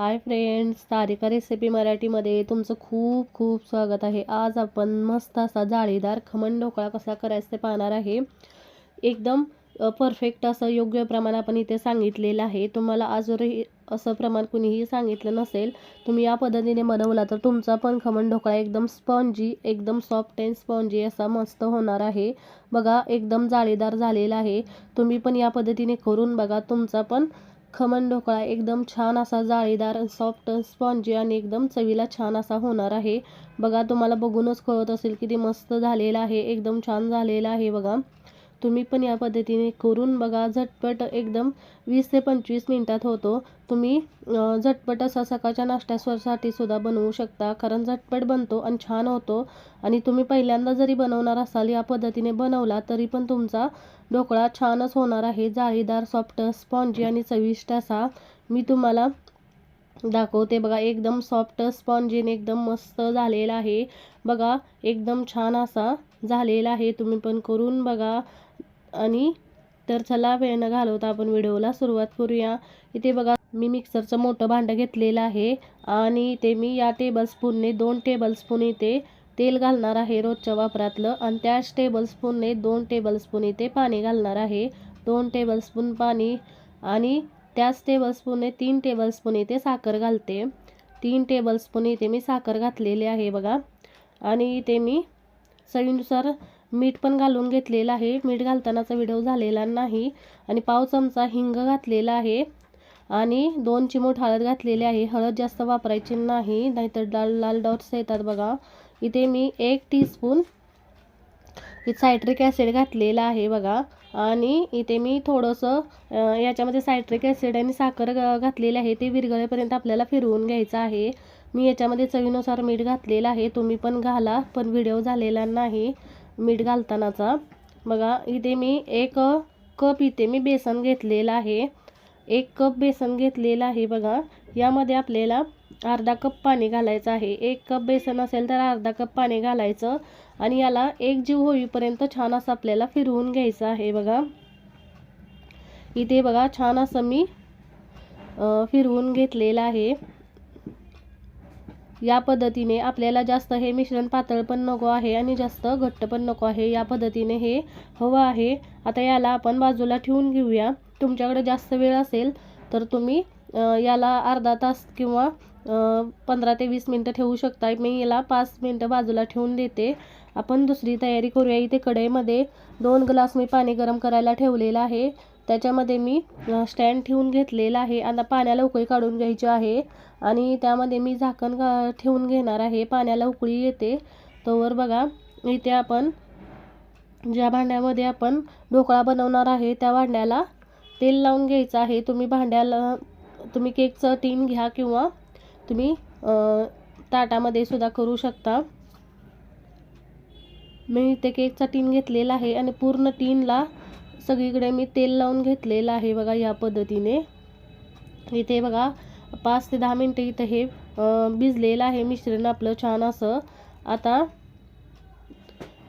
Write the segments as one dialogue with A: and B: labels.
A: Hi friends तारिका recipe मराठीमध्ये तुमचं खूप खूप स्वागत आहे. आज आपण मस्त असा जाळीदार खमण ढोकळा कसा करायचा ते पाहणार आहे. एकदम परफेक्ट असं योग्य प्रमाण आपण इथे सांगितलेलं आहे. तुम्हाला आजवरही असं प्रमाण कुणीही सांगितलं नसेल तुम्ही या पद्धतीने बनवला तर तुमचा पण खमण ढोकळा एकदम स्पॉन्जी एकदम सॉफ्ट अँड स्पॉन्जी असा मस्त होणार आहे. बघा एकदम जाळीदार झालेला आहे. तुम्ही पण या पद्धतीने करून बघा तुमचा पण खमण ढोकळा एकदम छान असा जाळीदार सॉफ्ट स्पॉन्जी आणि एकदम चवीला छान असा होणार आहे. बघा तुम्हाला बघूनच कळत असेल किती मस्त झालेला आहे. एकदम छान झालेला आहे बघा. तुम्ही पण या पद्धतीने करून बघा. झटपट एकदम वीस ते पंचवीस मिनटात होतो. तुम्ही झटपट असा सकाळच्या नाश्त्यासाठी सुद्धा बनवू शकता. कारण झटपट बनतो आणि छान होतो. आणि तुम्ही पहिल्यांदा जरी बनवणार असाल या पद्धतीने बनवला तरी पण तुमचा ढोकळा छानच होणार आहे. जाळीदार सॉफ्ट स्पॉन्जी आणि चविष्ट असा मी तुम्हाला दाखवते. बघा एकदम सॉफ्ट स्पॉन्जीने एकदम मस्त झालेला आहे. बघा एकदम छान असा झालेला आहे. तुम्ही पण करून बघा. आणि तर चला वेळ न घालवता आपण व्हिडिओला सुरुवात करूया. इथे बघा मी मिक्सरचं मोठं भांडं घेतलेलं आहे आणि इथे मी या टेबलस्पूनने दोन टेबलस्पून इथे तेल घालणार आहे रोजच्या वापरातलं आणि त्याच टेबलस्पूनने दोन टेबलस्पून इथे पाणी घालणार आहे. दोन टेबलस्पून पाणी आणि त्याच टेबलस्पूनने तीन टेबलस्पून इथे साखर घालते. तीन टेबलस्पून इथे मी साखर घातलेली आहे बघा. आणि इथे मी चवीनुसार मीठ पण घालून घेतलेलं आहे. मीठ घालतानाचा व्हिडिओ झालेला नाही आणि पाव चमचा हिंग घातलेला आहे आणि दोन चिमूट हळद घातलेली आहे. हळद जास्त वापरायची नाही नाहीतर लाल लाल डॉट्स येतात बघा. इथे मी एक टीस्पून सायट्रिक ॲसिड घातलेलं आहे बघा. आणि इथे मी थोडंसं याच्यामध्ये सायट्रिक ॲसिड आणि साखर घातलेले आहे. ते विरघळेपर्यंत आपल्याला फिरवून घ्यायचं आहे. मी याच्यामध्ये चवीनुसार मीठ घातलेलं आहे. तुम्ही पण घाला पण व्हिडिओ झालेला नाही. मीठ घालतानाचा. बघा इथे मी एक कप इथे मी बेसन घेतलेलं आहे. एक कप बेसन घेतलेलं आहे बघा. यामध्ये आपल्याला अर्धा कप पाणी घालायचं आहे. एक कप बेसन असेल तर अर्धा कप पाणी घालायचं आणि याला एक जीव होईपर्यंत छान असं आपल्याला फिरवून घ्यायचं आहे बघा. इथे बघा छान असं मी फिरवून घेतलेलं आहे. या पद्धतीने आपल्याला जास्त हे मिश्रण पातळ पण नको आहे आणि जास्त घट्ट पण नको आहे. या पद्धतीने हे हवं आहे. आता याला आपण बाजूला ठेवून घेऊया. तुमच्याकडे जास्त वेळ असेल तर तुम्ही याला अर्धा तास किंवा पंधरा ते वीस मिनटं ठेवू शकता मी याला पाच मिनटं बाजूला ठेवून देते. आपण दुसरी तयारी करूया. इथे कढईमध्ये दोन ग्लास मी पाणी गरम करायला ठेवलेलं आहे. त्याच्यामध्ये मी स्टँड ठेवून घेतलेला आहे. आता पाण्याला उकळी काढून घ्यायची आहे. आणि त्यामध्ये मी झाकण ठेवून घेणार आहे. पाण्याला उकळी येते. तोवर बघा इथे आपण ज्या भांड्यामध्ये आपण ढोकळा बनवणार आहे त्या भांड्याला तेल लावून घ्यायचं आहे. तुम्ही भांड्याला तुम्ही केकचं टीन घ्या किंवा तुम्ही ताटामध्ये सुद्धा करू शकता. मी इथे केकचा टीन घेतलेला आहे आणि पूर्ण टीनला सगळीकडे मी तेल लावून घेतलेलं आहे बघा या पद्धतीने. इथे बघा पाच ते दहा मिनटं इथं हे भिजलेलं आहे मिश्रण आपलं छान असं. आता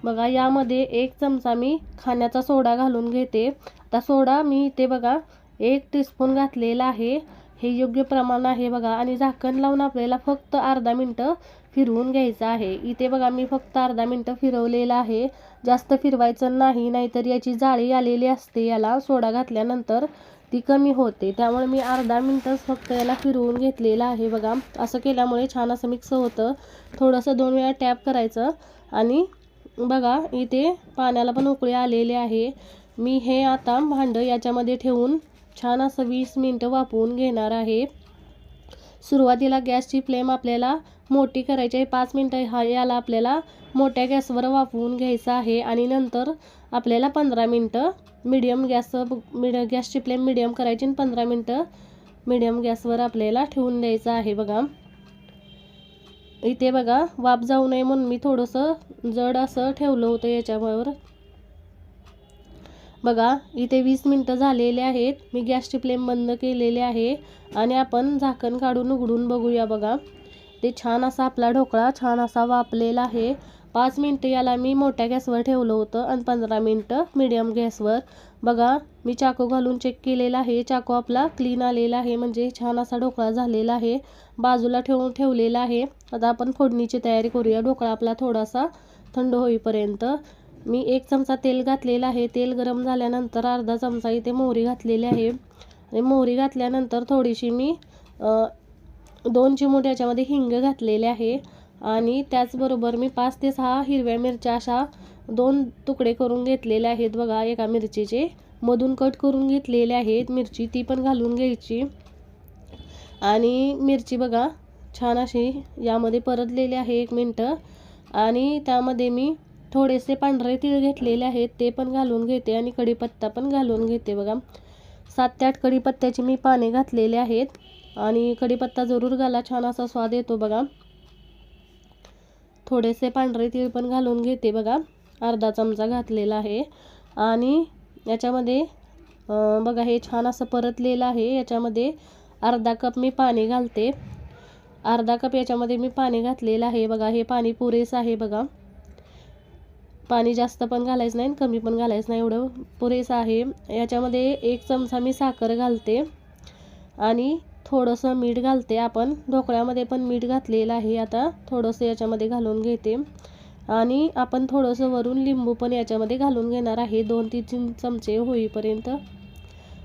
A: बघा यामध्ये एक चमचा मी खाण्याचा सोडा घालून घेते. आता सोडा मी इथे बघा एक टीस्पून घातलेला आहे. हे योग्य प्रमाण आहे बघा. आणि झाकण लावून आपल्याला फक्त अर्धा मिनटं फिरवून घ्यायचं आहे. इथे बघा मी फक्त अर्धा मिनटं फिरवलेलं आहे. जास्त फिरवायचं नाही नाहीतर याची जाळी आलेली असते. याला सोडा घातल्यानंतर ती कमी होते. त्यामुळे मी अर्धा मिनटंच फक्त याला फिरवून घेतलेलं आहे. बघा असं केल्यामुळे छान असं मिक्स होतं. थोडंसं दोन वेळा टॅप करायचं. आणि बघा इथे पाण्याला पण उकळी आलेली आहे. मी हे आता भांडं याच्यामध्ये ठेवून छान असं वीस मिनटं वापरून घेणार आहे. सुरुवातीला गॅसची फ्लेम आपल्याला मोठी करायची आहे. पाच मिनटं हा याला आपल्याला मोठ्या गॅसवर वाफवून घ्यायचं आहे आणि नंतर आपल्याला पंधरा मिनटं मिडियम गॅस मिड गॅसची फ्लेम मिडियम करायची आणि पंधरा मिनटं मिडियम गॅसवर आपल्याला ठेवून द्यायचं आहे बघा. इथे बघा वाफ जाऊ नये म्हणून मी थोडंसं जड असं ठेवलं होतं याच्यावर. बघा इथे वीस मिनटं झालेले आहेत. मी गॅसची फ्लेम बंद केलेली आहे आणि आपण झाकण काढून उघडून बघूया बघा. ते छान असा आपला ढोकळा छान असा वापलेला आहे. पाच मिनटं याला मी मोठ्या गॅसवर ठेवलं होतं आणि पंधरा मिनटं मीडियम गॅसवर. बघा मी चाकू घालून चेक केलेला आहे. चाकू आपला क्लीन आलेला आहे म्हणजे छान असा ढोकळा झालेला आहे. बाजूला ठेवून ठेवलेला आहे. आता आपण फोडणीची तयारी करूया. ढोकळा आपला थोडासा थंड होईपर्यंत. मी एक चमचा तेल घातलेला आहे. तेल गरम झाल्यानंतर अर्धा चमचा इथे मोहरी घातलेली आहे. आणि मोहरी घातल्यानंतर थोडीशी मी दोन चिमूट याच्यामध्ये हिंग घातलेले आहे. आणि त्याचबरोबर मी पाच ते सहा हिरव्या मिरच्या अशा दोन तुकडे करून घेतलेले आहेत बघा एका मिरचीचे. मधून कट करून घेतलेले आहेत. मिरची ती पण घालून घ्यायची. आणि मिरची बघा छान अशी यामध्ये परतलेली आहे एक मिनटं. आणि त्यामध्ये मी थोडेसे पांढरे तीळ घेतलेले आहेत ते पण घालून घेते. आणि कढीपत्ता पण घालून घेते बघा. सात ते आठ कढीपत्त्याची मी पाने घातलेले आहेत. आणि कढीपत्ता जरूर घाला. छान असा स्वाद येतो बघा. थोडेसे पांढरे तीळ पण घालून घेते बघा. अर्धा चमचा घातलेला आहे. आणि याच्यामध्ये बघा हे छान असं परतलेलं आहे. याच्यामध्ये अर्धा कप मी पाणी घालते. अर्धा कप याच्यामध्ये मी पाणी घातलेलं आहे. बघा हे पाणी पुरेसं आहे बघा. पाणी जास्त पण घालायचं नाही कमी पण घालायचं नाही. एवढं पुरेसं आहे. याच्यामध्ये एक चमचा मी साखर घालते. आणि थोडंसं मीठ घालते. आपण ढोकळ्यामध्ये पण मीठ घातलेलं आहे. आता थोडंसं याच्यामध्ये घालून घेते. आणि आपण थोडंसं वरून लिंबू पण याच्यामध्ये घालून घेणार आहे. दोन तीन चमचे होईपर्यंत.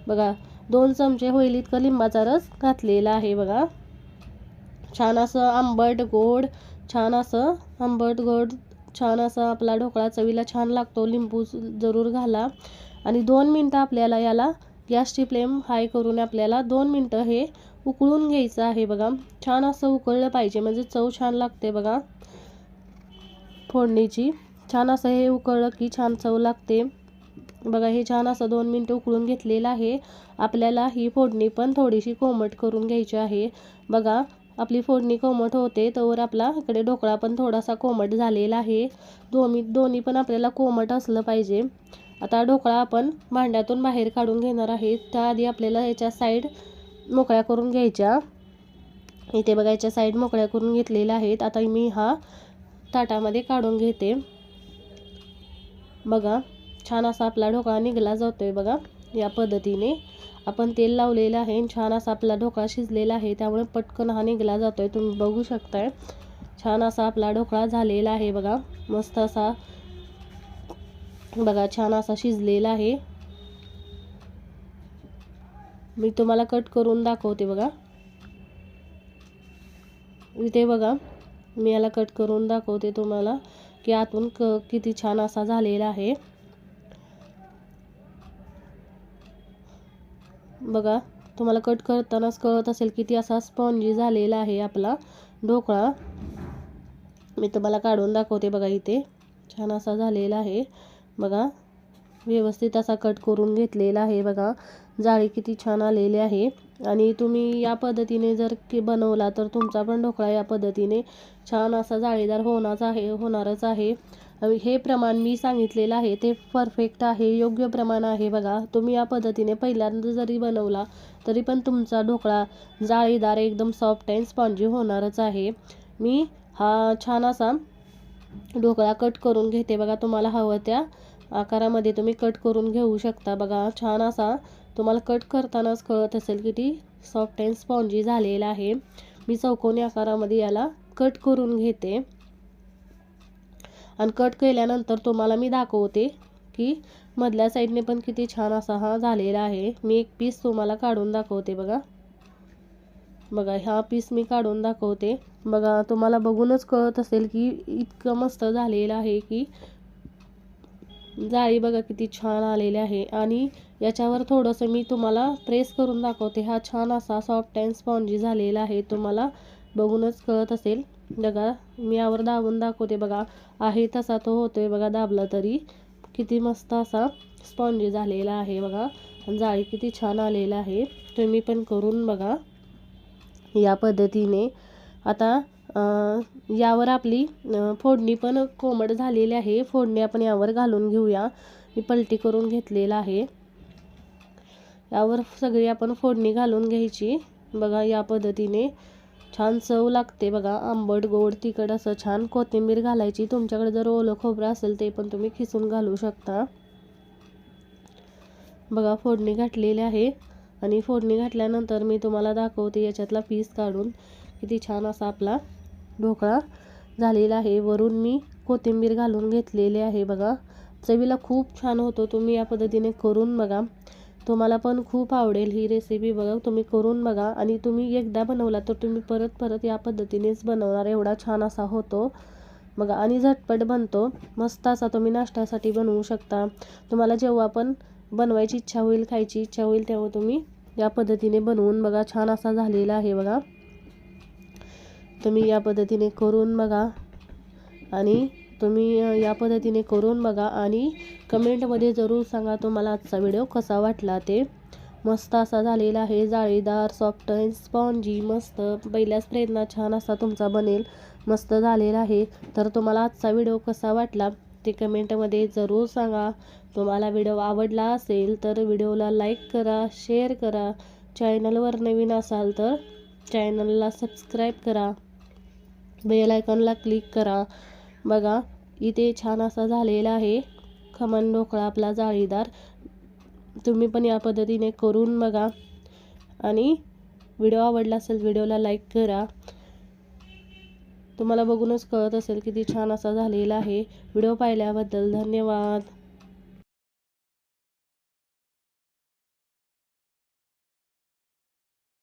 A: बघा दोन चमचे होईल इतकं लिंबाचा रस घातलेला आहे बघा. छान असं आंबट गोड छान असं आंबट गोड छान असा आपला ढोकळा चवीला छान लागतो. लिंबू जरूर घाला. आणि दोन मिनटं आपल्याला याला गॅसची फ्लेम हाय करून आपल्याला दोन मिनटं हे उकळून घ्यायचं आहे बघा. छान असं उकळलं पाहिजे म्हणजे चव छान लागते बघा. फोडणीची. छान असं हे उकळलं की छान चव लागते. बघा हे छान असं दोन मिनटं उकळून घेतलेलं आहे. आपल्याला ही फोडणी पण थोडीशी कोमट करून घ्यायची आहे. बघा आपली फोडणी कोमट होते तर आपला इकडे ढोकळा पण थोडासा कोमट झालेला आहे. दोन्ही दोन्ही पण आपल्याला कोमट असलं पाहिजे. आता ढोकळा आपण भांड्यातून बाहेर काढून घेणार आहे त्याआधी आपल्याला याच्या साईड मोकळ्या करून घ्यायच्या. इथे बघा याच्या साईड मोकळ्या करून घेतलेल्या आहेत. आता मी हा ताटामध्ये काढून घेते. बघा छान असा आपला ढोकळा निघला जातोय बघा या पद्धतीने. आपण तेल लावलेलं आहे. छान असा आपला ढोकळा शिजलेला आहे. त्यामुळे पटकन हा निघला जातोय. तुम्ही बघू शकताय. छान असा आपला ढोकळा झालेला आहे बघा. मस्त असा बघा छान असा शिजलेला आहे. मी तुम्हाला कट करून दाखवते बघा. इथे बघा मी याला कट करून दाखवते तुम्हाला की आतून क किती छान असा झालेला आहे. बघा तुम्हाला कट करतानाच कळत असेल किती असा स्पॉन्जी झालेला आहे आपला ढोकळा. मी तुम्हाला काढून दाखवते बघा इथे. छान असा झालेला आहे. बघा. व्यवस्थित असा कट करून घेतलेला आहे बघा. जाळी किती छान आलेली आहे. आणि तुम्ही या पद्धतीने जर की बनवला तर तुमचा पण ढोकळा या पद्धतीने छान असा जाळीदार होणारच आहे होणारच आहे. हे प्रमाण मी सांगितलेलं आहे. ते परफेक्ट आहे योग्य प्रमाण आहे बघा. तुम्ही या पद्धतीने पहिल्यांदा जरी बनवला तरी पण तुमचा ढोकळा जाळीदार एकदम सॉफ्ट अँड स्पॉन्जी होणारच आहे. मी हा छान असा ढोकळा कट करून घेते बघा तुम्हाला हवं त्या आकारामध्ये तुम्ही कट करून घेऊ शकता. बघा छान असा तुम्हाला कट करतानाच कळत असेल की ती सॉफ्ट अँड स्पॉन्जी झालेला आहे. मी चौकोनी आकारामध्ये याला कट करून घेते. आणि कट केल्यानंतर तुम्हाला मी दाखवते की मधल्या साईडने पण किती छान असा हा झालेला आहे. मी एक पीस तुम्हाला काढून दाखवते बघा. बघा हा पीस मी काढून दाखवते. बघा तुम्हाला बघूनच कळत असेल की इतकं मस्त झालेलं आहे की जाळी बघा किती छान आलेली आहे. आणि याच्यावर थोडंसं मी तुम्हाला प्रेस करून दाखवते. हा छान असा सॉफ्ट अँड स्पॉन्जी झालेला आहे. तुम्हाला बघूनच कळत असेल. बघा मी यावर दाबून दाखवते बघा. आहे तसा तो होतोय बघा दाबला तरी. किती मस्त असा स्पॉन्जी झालेला आहे बघा. जाळी किती छान आलेला आहे. तुम्ही पण करून बघा. या पद्धतीने. आता यावर आपली फोडणी पण कोमट झालेली आहे. फोडणी आपण यावर घालून घेऊया. मी पलटी करून घेतलेला आहे. यावर सगळी आपण फोडणी घालून घ्यायची. बघा या पद्धतीने छान चव लागते बघा. आंबट गोड तिखट असं छान कोथिंबीर घालायची. तुमच्याकडे जर ओलं खोबरं असेल ते पण तुम्ही खिसून घालू शकता. बघा फोडणी घातलेली आहे. आणि फोडणी घातल्यानंतर मी तुम्हाला दाखवते याच्यातला पीस काढून. किती छान असा आपला ढोकळा झालेला आहे. वरून मी कोथिंबीर घालून घेतलेली आहे बघा. चवीला खूप छान होतो तुम्ही या पद्धतीने करून बघा. तुम्हाला पण खूप आवडेल ही रेसिपी बघा. तुम्ही करून बघा आणि तुम्ही एकदा बनवला तर तुम्ही परत परत या पद्धतीनेच बनवणार. एवढा छान असा होतो बघा. आणि झटपट बनतो. मस्त असा तुम्ही नाश्त्यासाठी बनवू शकता. तुम्हाला जेव्हा पण बनवायची इच्छा होईल खायची इच्छा होईल तेव्हा तुम्ही या पद्धतीने बनवून बघा. छान असा झालेला आहे बघा. तुम्ही या पद्धतीने करून बघा. आणि तुम्ही या पद्धतीने करून बघा. आणि कमेंटमध्ये जरूर सांगा तुम्हाला आजचा व्हिडिओ कसा वाटला ते. मस्त असा झालेला आहे. जाळीदार सॉफ्ट अँड स्पॉन्जी मस्त. पहिल्याच प्रयत्न छान असा तुमचा बनेल. मस्त झालेला आहे. तर तुम्हाला आजचा व्हिडिओ कसा वाटला? ते कमेंटमध्ये जरूर सांगा. तुम्हाला व्हिडिओ आवडला असेल तर व्हिडिओला लाईक करा शेअर करा. चॅनलवर नवीन असाल तर चॅनलला सबस्क्राईब करा. बेल आयकॉनला क्लिक करा. बघा इथे छान असा झालेला आहे. खमण ढोकळा आपला जाळीदार. तुम्ही पण या पद्धतीने करून बघा. आणि व्हिडिओ आवडला असेल व्हिडिओला लाईक करा. तुम्हाला बघूनच कळत असेल किती छान असा झालेला आहे. व्हिडिओ पाहिल्याबद्दल धन्यवाद.